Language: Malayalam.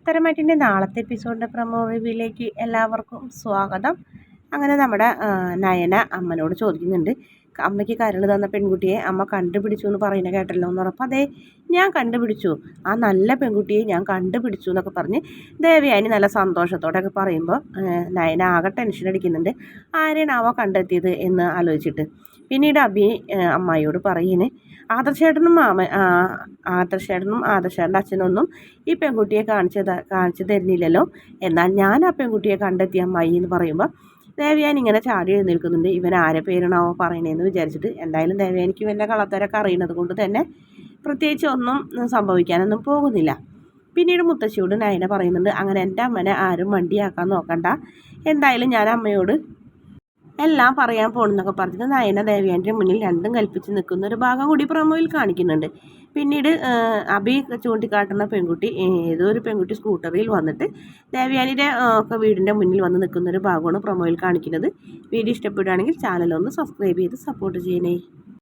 ഉത്തരമായിട്ടിന്റെ നാളത്തെ എപ്പിസോഡിന്റെ പ്രമോ എല്ലാവർക്കും സ്വാഗതം. അങ്ങനെ നമ്മുടെ നയന അമ്മനോട് ചോദിക്കുന്നുണ്ട് അമ്മയ്ക്ക് കരൾ തന്ന പെൺകുട്ടിയെ അമ്മ കണ്ടുപിടിച്ചു എന്ന് പറയുന്ന കേട്ടല്ലോ എന്ന് പറഞ്ഞപ്പോൾ അതെ ഞാൻ കണ്ടുപിടിച്ചു. ആ നല്ല പെൺകുട്ടിയെ ഞാൻ കണ്ടുപിടിച്ചു എന്നൊക്കെ പറഞ്ഞ് ദേവയാനി നല്ല സന്തോഷത്തോടെയൊക്കെ പറയുമ്പോൾ നയന ആകെ ടെൻഷൻ അടിക്കുന്നുണ്ട്. ആരെയാണ് അവ കണ്ടെത്തിയത് എന്ന് ആലോചിച്ചിട്ട്. പിന്നീട് അബി അമ്മായിയോട് പറയുന്നത് ആദർശേട്ടനും മാമ ആദർശേട്ടനും ആദർശേട്ടന്റെ അച്ഛനൊന്നും ഈ പെൺകുട്ടിയെ കാണിച്ചു കാണിച്ചു തരുന്നില്ലല്ലോ. എന്നാൽ ഞാൻ ആ പെൺകുട്ടിയെ കണ്ടെത്തിയ അമ്മായി എന്ന് പറയുമ്പോൾ ദേവയാൻ ഇങ്ങനെ ചാടി എഴുന്നേൽക്കുന്നുണ്ട്. ഇവൻ ആരെ പേരാണാവോ പറയണേന്ന് വിചാരിച്ചിട്ട് എന്തായാലും ദേവയാനിക്ക് ഇവന്റെ കളത്തരൊക്കെ അറിയുന്നത് കൊണ്ട് തന്നെ പ്രത്യേകിച്ച് ഒന്നും സംഭവിക്കാനൊന്നും പോകുന്നില്ല. പിന്നീട് മുത്തശ്ശിയോട് നയന പറയുന്നുണ്ട് അങ്ങനെ എന്റെ അമ്മനെ ആരും വണ്ടിയാക്കാൻ നോക്കണ്ട. എന്തായാലും ഞാൻ അമ്മയോട് എല്ലാം പറയാൻ പോകണമെന്നൊക്കെ പറഞ്ഞിട്ട് നയന ദേവിയാന്റെ മുന്നിൽ രണ്ടും കൽപ്പിച്ച് നിൽക്കുന്ന ഒരു ഭാഗം കൂടി പ്രൊമോയിൽ കാണിക്കുന്നുണ്ട്. പിന്നീട് അഭി ചൂണ്ടിക്കാട്ടുന്ന പെൺകുട്ടി ഏതോ ഒരു പെൺകുട്ടി സ്കൂട്ടറിൽ വന്നിട്ട് ദേവ്യാനിയുടെ ഒക്കെ വീടിന്റെ മുന്നിൽ വന്ന് നിൽക്കുന്ന ഒരു ഭാഗമാണ് പ്രൊമോയിൽ കാണിക്കുന്നത്. വീഡിയോ ഇഷ്ടപ്പെടുകയാണെങ്കിൽ ചാനൽ ഒന്ന് സബ്സ്ക്രൈബ് ചെയ്ത് സപ്പോർട്ട് ചെയ്യണേ.